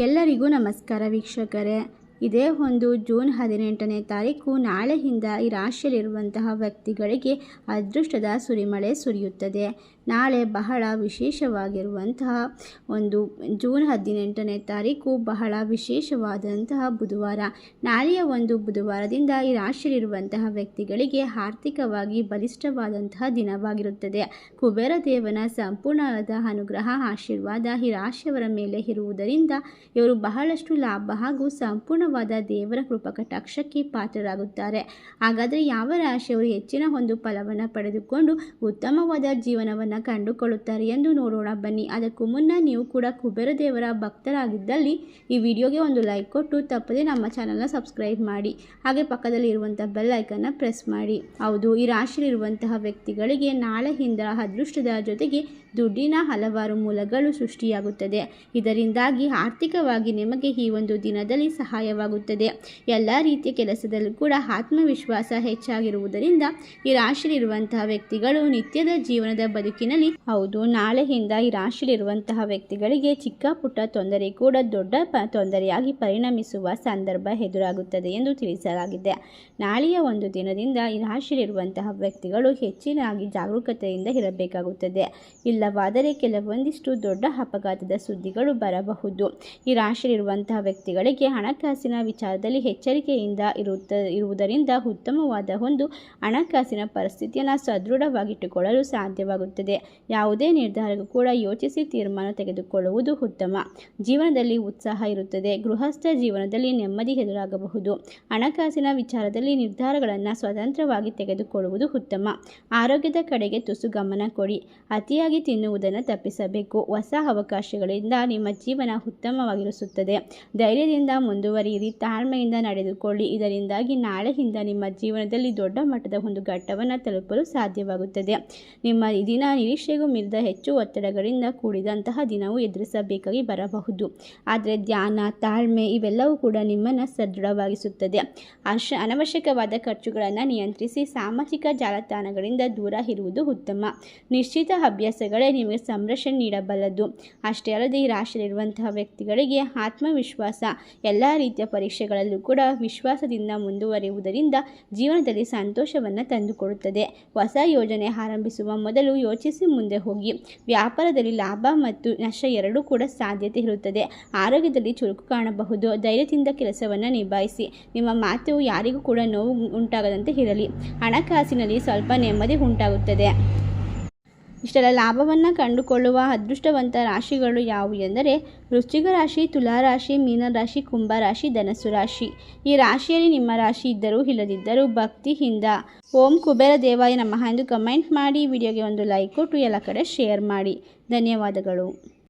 ಎಲ್ಲರಿಗೂ ನಮಸ್ಕಾರ ವೀಕ್ಷಕರೇ. ಇದೇ ಒಂದು ಜೂನ್ ಹದಿನೆಂಟನೇ ತಾರೀಕು. ನಾಳೆಯಿಂದ ಈ ರಾಶಿಯಲ್ಲಿರುವಂತಹ ವ್ಯಕ್ತಿಗಳಿಗೆ ಅದೃಷ್ಟದ ಸುರಿಮಳೆ ಸುರಿಯುತ್ತದೆ. ನಾಳೆ ಬಹಳ ವಿಶೇಷವಾಗಿರುವಂತಹ ಒಂದು ಜೂನ್ ಹದಿನೆಂಟನೇ ತಾರೀಕು ಬಹಳ ವಿಶೇಷವಾದಂತಹ ಬುಧವಾರ. ನಾಳೆಯ ಒಂದು ಬುಧವಾರದಿಂದ ಈ ರಾಶಿಯಲ್ಲಿರುವಂತಹ ವ್ಯಕ್ತಿಗಳಿಗೆ ಆರ್ಥಿಕವಾಗಿ ಬಲಿಷ್ಠವಾದಂತಹ ದಿನವಾಗಿರುತ್ತದೆ. ಕುಬೇರ ದೇವನ ಸಂಪೂರ್ಣವಾದ ಅನುಗ್ರಹ, ಆಶೀರ್ವಾದ ಈ ರಾಶಿಯವರ ಮೇಲೆ ಇರುವುದರಿಂದ ಇವರು ಬಹಳಷ್ಟು ಲಾಭ ಹಾಗೂ ಸಂಪೂರ್ಣವಾದ ದೇವರ ಕೃಪಕಟಾಕ್ಷಕ್ಕೆ ಪಾತ್ರರಾಗುತ್ತಾರೆ. ಹಾಗಾದರೆ ಯಾವ ರಾಶಿಯವರು ಹೆಚ್ಚಿನ ಒಂದು ಫಲವನ್ನು ಪಡೆದುಕೊಂಡು ಉತ್ತಮವಾದ ಜೀವನವನ್ನು ಕಂಡುಕೊಳ್ಳುತ್ತಾರೆ ಎಂದು ನೋಡೋಣ. ಬನ್ನಿ, ಅದಕ್ಕೂ ಮುನ್ನ ನೀವು ಕೂಡ ಕುಬೇರ ದೇವರ ಭಕ್ತರಾಗಿದ್ದಲ್ಲಿ ಈ ವಿಡಿಯೋಗೆ ಒಂದು ಲೈಕ್ ಕೊಟ್ಟು ತಪ್ಪದೆ ನಮ್ಮ ಚಾನಲ್ನ ಸಬ್ಸ್ಕ್ರೈಬ್ ಮಾಡಿ. ಹಾಗೆ ಪಕ್ಕದಲ್ಲಿ ಇರುವಂಥ ಬೆಲ್ ಐಕನ್ನ ಪ್ರೆಸ್ ಮಾಡಿ. ಹೌದು, ಈ ರಾಶಿಯಲ್ಲಿರುವಂತಹ ವ್ಯಕ್ತಿಗಳಿಗೆ ನಾಳೆಯಿಂದ ಅದೃಷ್ಟದ ಜೊತೆಗೆ ದುಡ್ಡಿನ ಹಲವಾರು ಮೂಲಗಳು ಸೃಷ್ಟಿಯಾಗುತ್ತದೆ. ಇದರಿಂದಾಗಿ ಆರ್ಥಿಕವಾಗಿ ನಿಮಗೆ ಈ ಒಂದು ದಿನದಲ್ಲಿ ಸಹಾಯವಾಗುತ್ತದೆ. ಎಲ್ಲ ರೀತಿಯ ಕೆಲಸದಲ್ಲೂ ಕೂಡ ಆತ್ಮವಿಶ್ವಾಸ ಹೆಚ್ಚಾಗಿರುವುದರಿಂದ ಈ ರಾಶಿಯಲ್ಲಿರುವಂತಹ ವ್ಯಕ್ತಿಗಳು ನಿತ್ಯದ ಜೀವನದ ಬದುಕಿನಲ್ಲಿ ಹೌದು, ನಾಳೆಯಿಂದ ಈ ರಾಶಿಯಲ್ಲಿರುವಂತಹ ವ್ಯಕ್ತಿಗಳಿಗೆ ಚಿಕ್ಕ ಪುಟ್ಟ ತೊಂದರೆ ಕೂಡ ದೊಡ್ಡ ತೊಂದರೆಯಾಗಿ ಪರಿಣಮಿಸುವ ಸಂದರ್ಭ ಎದುರಾಗುತ್ತದೆ ಎಂದು ತಿಳಿಸಲಾಗಿದೆ. ನಾಳೆಯ ಒಂದು ದಿನದಿಂದ ಈ ರಾಶಿಯಲ್ಲಿರುವಂತಹ ವ್ಯಕ್ತಿಗಳು ಹೆಚ್ಚಿನಾಗಿ ಜಾಗರೂಕತೆಯಿಂದ ಇರಬೇಕಾಗುತ್ತದೆ. ಇಲ್ಲವಾದರೆ ಕೆಲವೊಂದಿಷ್ಟು ದೊಡ್ಡ ಅಪಘಾತದ ಸುದ್ದಿಗಳು ಬರಬಹುದು. ಈ ರಾಶಿಯಲ್ಲಿರುವಂತಹ ವ್ಯಕ್ತಿಗಳಿಗೆ ಹಣಕಾಸಿನ ವಿಚಾರದಲ್ಲಿ ಎಚ್ಚರಿಕೆಯಿಂದ ಇರುತ್ತ, ಇರುವುದರಿಂದ ಉತ್ತಮವಾದ ಒಂದು ಹಣಕಾಸಿನ ಪರಿಸ್ಥಿತಿಯನ್ನು ಸದೃಢವಾಗಿಟ್ಟುಕೊಳ್ಳಲು ಸಾಧ್ಯವಾಗುತ್ತದೆ. ಯಾವುದೇ ನಿರ್ಧಾರಕ್ಕೂ ಕೂಡ ಯೋಚಿಸಿ ತೀರ್ಮಾನ ತೆಗೆದುಕೊಳ್ಳುವುದು ಉತ್ತಮ. ಜೀವನದಲ್ಲಿ ಉತ್ಸಾಹ ಇರುತ್ತದೆ. ಗೃಹಸ್ಥ ಜೀವನದಲ್ಲಿ ನೆಮ್ಮದಿ ಎದುರಾಗಬಹುದು. ಹಣಕಾಸಿನ ವಿಚಾರದಲ್ಲಿ ನಿರ್ಧಾರಗಳನ್ನು ಸ್ವತಂತ್ರವಾಗಿ ತೆಗೆದುಕೊಳ್ಳುವುದು ಉತ್ತಮ. ಆರೋಗ್ಯದ ಕಡೆಗೆ ತುಸು ಗಮನ ಕೊಡಿ. ಅತಿಯಾಗಿ ತಿನ್ನುವುದನ್ನು ತಪ್ಪಿಸಬೇಕು. ಹೊಸ ಅವಕಾಶಗಳಿಂದ ನಿಮ್ಮ ಜೀವನ ಉತ್ತಮವಾಗಿರಿಸುತ್ತದೆ. ಧೈರ್ಯದಿಂದ ಮುಂದುವರಿಯಿರಿ. ತಾಳ್ಮೆಯಿಂದ ನಡೆದುಕೊಳ್ಳಿ. ಇದರಿಂದಾಗಿ ನಾಳೆಯಿಂದ ನಿಮ್ಮ ಜೀವನದಲ್ಲಿ ದೊಡ್ಡ ಮಟ್ಟದ ಒಂದು ಘಟ್ಟವನ್ನು ತಲುಪಲು ಸಾಧ್ಯವಾಗುತ್ತದೆ. ನಿಮ್ಮ ದಿನ ನಿರೀಕ್ಷೆಗೂ ಮೀರಿದ ಹೆಚ್ಚು ಒತ್ತಡಗಳಿಂದ ಕೂಡಿದಂತಹ ದಿನವು ಎದುರಿಸಬೇಕಾಗಿ ಬರಬಹುದು. ಆದರೆ ಧ್ಯಾನ, ತಾಳ್ಮೆ ಇವೆಲ್ಲವೂ ಕೂಡ ನಿಮ್ಮನ್ನು ಸದೃಢವಾಗಿಸುತ್ತದೆ. ಅಶ, ಅನವಶ್ಯಕವಾದ ಖರ್ಚುಗಳನ್ನು ನಿಯಂತ್ರಿಸಿ ಸಾಮಾಜಿಕ ಜಾಲತಾಣಗಳಿಂದ ದೂರ ಇರುವುದು ಉತ್ತಮ. ನಿಶ್ಚಿತ ಅಭ್ಯಾಸಗಳೇ ನಿಮಗೆ ಸಂರಕ್ಷಣೆ ನೀಡಬಲ್ಲದು. ಅಷ್ಟೇ ಅಲ್ಲದೆ ಈ ರಾಶಿಯಲ್ಲಿರುವಂತಹ ವ್ಯಕ್ತಿಗಳಿಗೆ ಆತ್ಮವಿಶ್ವಾಸ, ಎಲ್ಲ ರೀತಿಯ ಪರೀಕ್ಷೆಗಳಲ್ಲೂ ಕೂಡ ವಿಶ್ವಾಸದಿಂದ ಮುಂದುವರಿಯುವುದರಿಂದ ಜೀವನದಲ್ಲಿ ಸಂತೋಷವನ್ನು ತಂದುಕೊಡುತ್ತದೆ. ಹೊಸ ಯೋಜನೆ ಆರಂಭಿಸುವ ಮೊದಲು ಯೋಚಿಸಿ ಮುಂದೆ ಹೋಗಿ. ವ್ಯಾಪಾರದಲ್ಲಿ ಲಾಭ ಮತ್ತು ನಷ್ಟ ಎರಡೂ ಕೂಡ ಸಾಧ್ಯತೆ ಇರುತ್ತದೆ. ಆರೋಗ್ಯದಲ್ಲಿ ಚುರುಕು ಕಾಣಬಹುದು. ಧೈರ್ಯದಿಂದ ಕೆಲಸವನ್ನು ನಿಭಾಯಿಸಿ. ನಿಮ್ಮ ಮಾತು ಯಾರಿಗೂ ಕೂಡ ನೋವು ಉಂಟಾಗದಂತೆ ಇರಲಿ. ಹಣಕಾಸಿನಲ್ಲಿ ಸ್ವಲ್ಪ ನೆಮ್ಮದಿ ಉಂಟಾಗುತ್ತದೆ. ಇಷ್ಟೆಲ್ಲ ಲಾಭವನ್ನು ಕಂಡುಕೊಳ್ಳುವ ಅದೃಷ್ಟವಂತ ರಾಶಿಗಳು ಯಾವುವು ಎಂದರೆ ವೃಶ್ಚಿಕ ರಾಶಿ ತುಲಾರಾಶಿ ಮೀನರಾಶಿ ಕುಂಭರಾಶಿ ಧನಸ್ಸು ರಾಶಿ. ಈ ರಾಶಿಯಲ್ಲಿ ನಿಮ್ಮ ರಾಶಿ ಇದ್ದರೂ ಇಲ್ಲದಿದ್ದರೂ ಭಕ್ತಿಯಿಂದ ಓಂ ಕುಬೇರ ದೇವಾಯ ನಮಃ ಎಂದು ಕಮೆಂಟ್ ಮಾಡಿ ವಿಡಿಯೋಗೆ ಒಂದು ಲೈಕ್ ಕೊಟ್ಟು ಎಲ್ಲ ಕಡೆ ಶೇರ್ ಮಾಡಿ. ಧನ್ಯವಾದಗಳು.